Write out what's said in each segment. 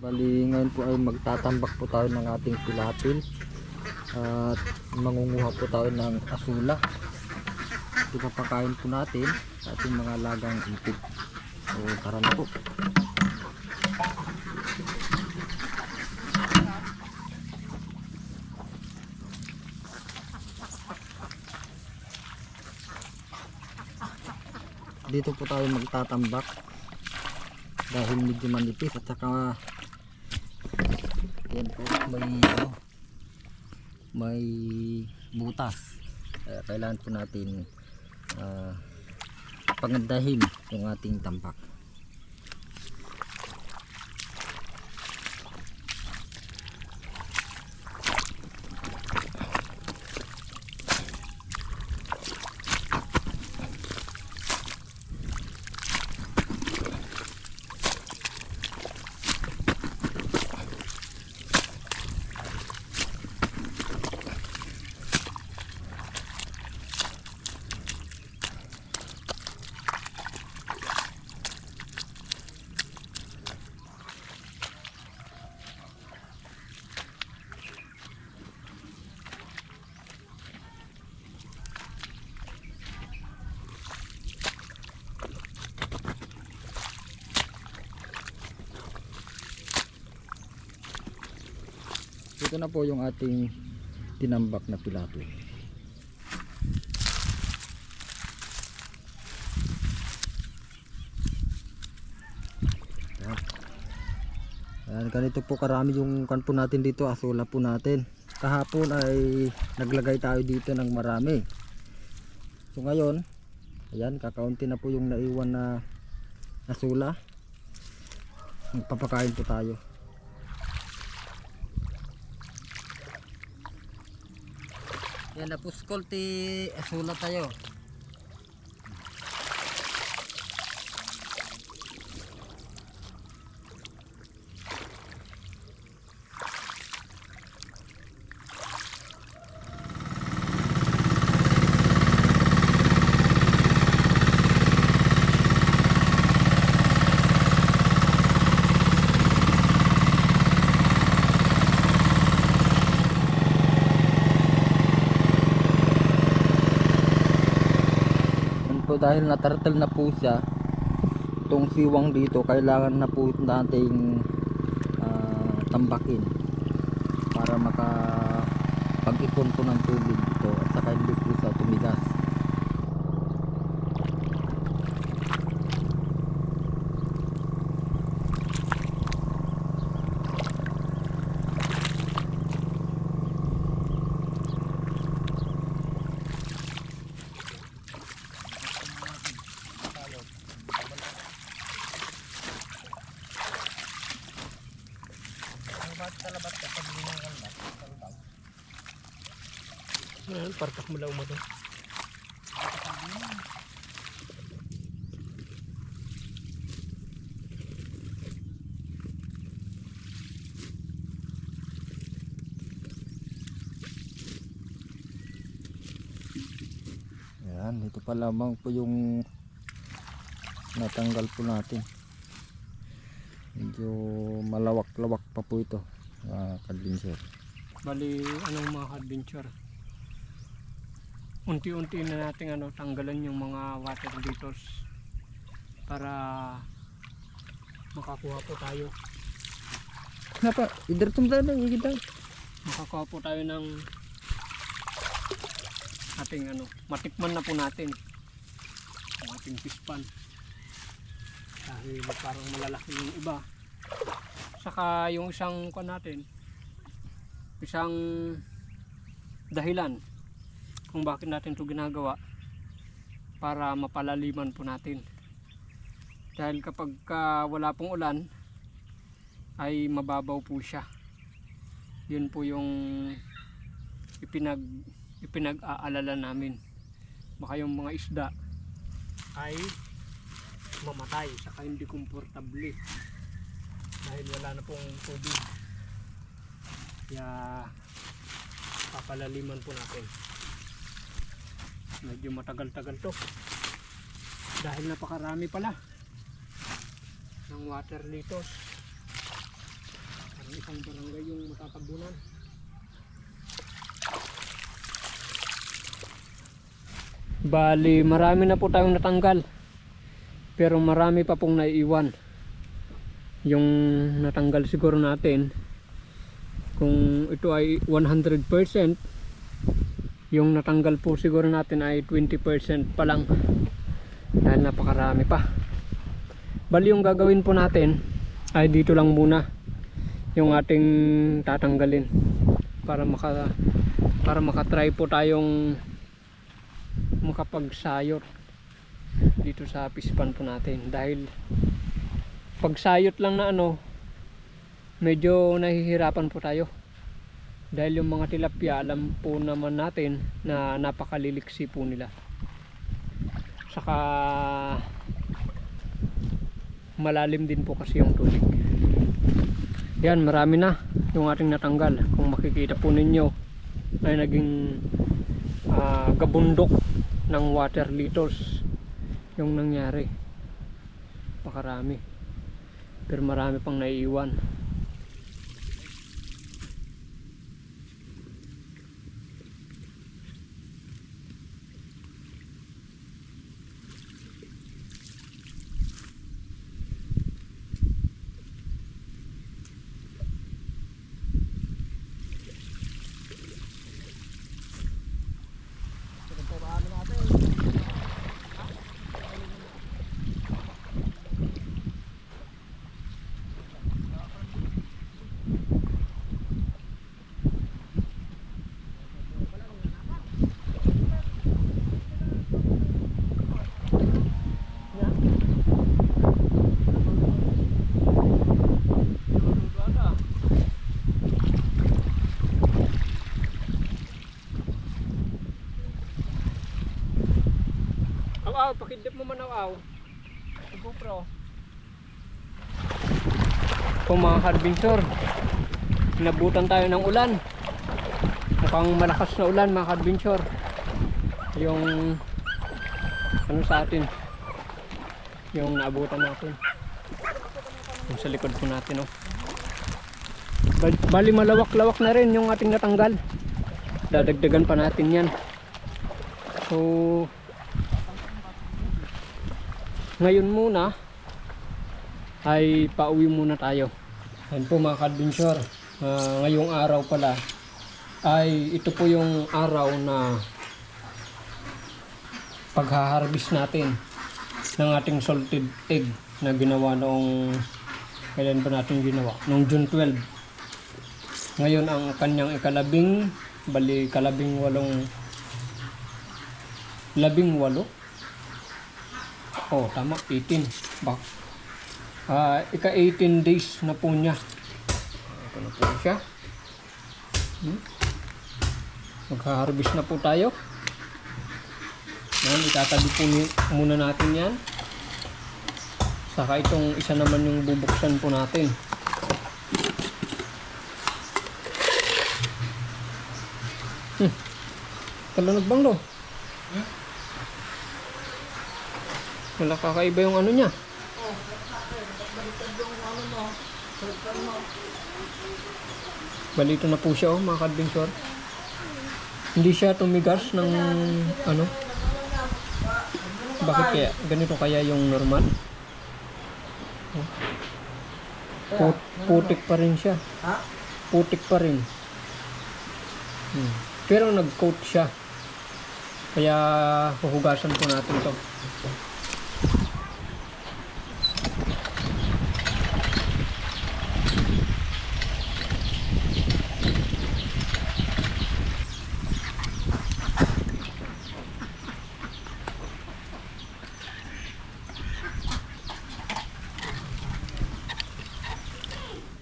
Bali ngayon po ay magtatambak po tayo ng ating pilapil at mangunguha po tayo ng asula. Ito papakain po natin sa ating mga lagang itik. So tara na po. Dito po tayo magtatambak dahil medyo manipis at saka yan po may ano, may butas. Kaya kailangan po natin ah, pagandahin yung ating tambak ito na po yung ating tinambak na Yan. Ayan, ganito po karami yung kan po natin dito, asula po natin. Kahapon ay naglagay tayo dito ng marami. So ngayon, ayan, kakaunti na po yung naiwan na asula. Magpapakain po tayo. Yan na po ti asula tayo. Dahil natartal na po siya itong siwang dito kailangan na po nating ah, tambakin para maka pag-ipon po ng tubig dito at saka hindi po siya tumigas Ayan, partak mo lang mo to. Yan, ito pa lamang po yung natanggal po natin. Medyo malawak-lawak pa po ito, mga kadinser. Bali, anong mga adventure? Unti-unti na natin ano, tanggalan yung mga water beetles para makakuha po tayo. Napa, idertum tayo ng igit Makakuha po tayo ng ating ano, matikman na po natin ang ating pispan. Dahil parang malalaki yung iba. Saka yung isang kuan natin, isang dahilan kung bakit natin ito ginagawa para mapalaliman po natin. Dahil kapag ka wala pong ulan, ay mababaw po siya. Yun po yung ipinag ipinag-aalala namin. Baka yung mga isda ay mamatay saka hindi komportable dahil wala na pong tubig. Kaya papalaliman po natin. Medyo matagal-tagal to. Dahil napakarami pala ng water litos. pang barangay yung matatabunan. Bali, marami na po tayong natanggal. Pero marami pa pong naiiwan. Yung natanggal siguro natin, kung ito ay 100%, yung natanggal po siguro natin ay 20% pa lang. Dahil napakarami pa. Bali, yung gagawin po natin ay dito lang muna yung ating tatanggalin para maka para makatry po tayong makapagsayot dito sa pispan po natin dahil pagsayot lang na ano medyo nahihirapan po tayo dahil yung mga tilapia alam po naman natin na napakaliliksi po nila. Saka malalim din po kasi yung tubig. Yan marami na yung ating natanggal. Kung makikita po ninyo ay naging ah, gabundok ng water liters yung nangyari. Pakarami pero marami pang naiiwan Pakidip mo man aw aw. Sa GoPro. Kung mga harbintor, nabutan tayo ng ulan. Mukhang malakas na ulan mga harbintor. Yung ano sa atin. Yung naabutan natin. Yung sa likod po natin oh. Bal- Bali malawak-lawak na rin yung ating natanggal. Dadagdagan pa natin yan. So, ngayon muna ay pauwi muna tayo. Yan po mga kadventure. Ah, ngayong araw pala ay ito po yung araw na paghaharvest natin ng ating salted egg na ginawa noong kailan ba natin ginawa? Noong June 12. Ngayon ang kanyang ikalabing bali kalabing walong labing walo Oh, tama, 18. Bak. Ah, ika 18 days na po niya. Ito na po siya. Hmm? Magha-harvest na po tayo. Yan, itatabi po muna natin yan. Saka itong isa naman yung bubuksan po natin. Hmm. Kalunog bang do? Wala kakaiba yung ano niya. Balito na po siya oh, mga kadventure. Hindi siya tumigas ng ano. Bakit kaya? Ganito kaya yung normal? Oh. Put- putik pa rin siya. Putik pa rin. Hmm. Pero nag-coat siya. Kaya huhugasan po natin to.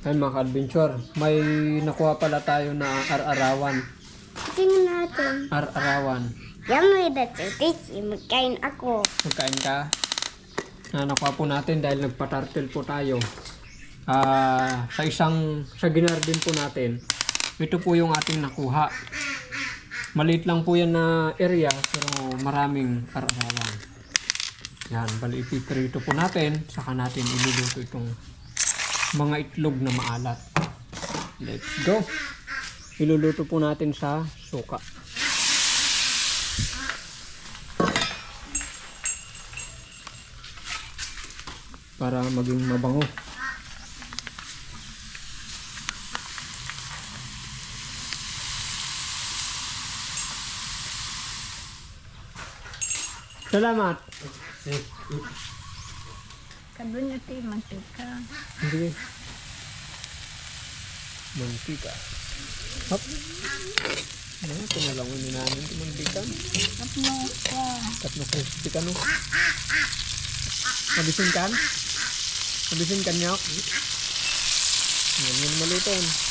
Ay mga adventure may nakuha pala tayo na ar-arawan. Tingnan natin. Ar-arawan. Yan may datitis. Magkain ako. Magkain ka? Na nakuha po natin dahil nagpatartel po tayo. Ah, sa isang sa ginardin po natin. Ito po yung ating nakuha. Maliit lang po yan na area pero maraming ar-arawan. Yan, bali ipiprito po natin saka natin iluluto itong mga itlog na maalat. Let's go. Iluluto po natin sa suka. Para maging mabango. Salamat. Kabun natin yung mantika. Hindi. Mantika. Hop. Ano, tumalangin ni namin ito mantika. Tapno ka. Tatlo ka no. Mabisin kan? Mabisin kan nyok? Yan yun maluto.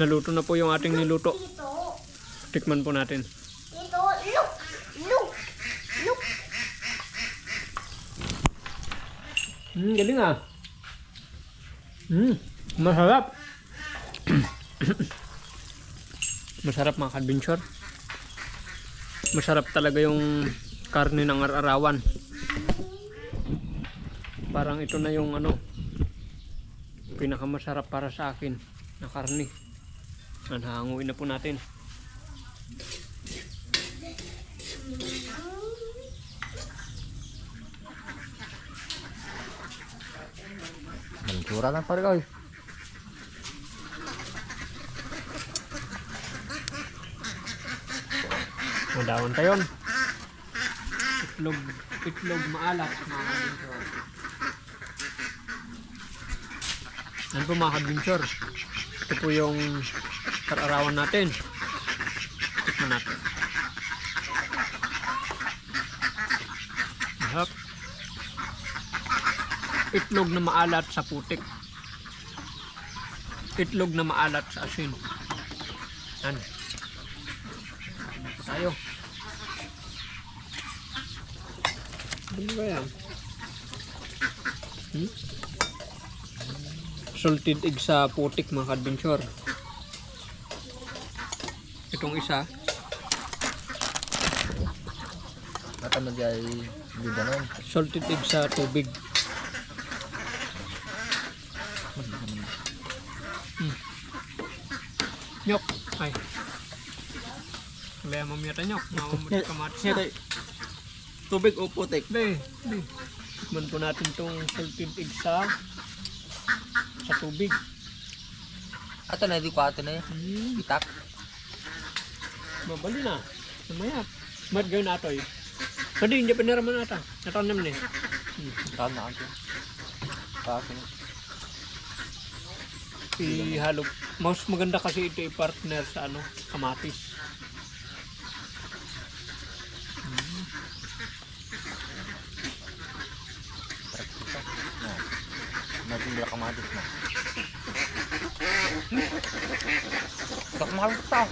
Naluto na po yung ating niluto. Tikman po natin. tito, look, look, look. Hmm, galing ah. Hmm, masarap. masarap mga kadventure. Masarap talaga yung karne ng ar-arawan. Parang ito na yung ano, pinakamasarap para sa akin na karne. Nanhanguin na po natin. Mansura lang pare oy. Madawan tayo. Itlog, itlog maalat mga kadventure. Yan po mga kadventure. Ito po yung kararawan natin. Tikman natin. Yep. Itlog na maalat sa putik. Itlog na maalat sa asin. Yan. Tayo. Ano ba yan? Hmm? Salted egg sa putik mga kadventure. Itong isa, Natamad ay hindi ganon. salted egg sa tubig. Hmm. Nyok. Ay. Kaya mamiyata nyok. Mamamuli kamatis na. Tubig o putik? Be, be. Tikman po natin tong salted egg sa sa tubig. Ato na di ko ato na Hmm. Itak. Mabali na. Mamaya. Mat gawin nato eh. Hindi, hindi pa naraman nata. Natan naman eh. Hmm. Saan na ato? Pakin. Ihalo. Mas maganda kasi ito i-partner sa ano, kamatis. Natin bila kamatis na. Tak mahal ta.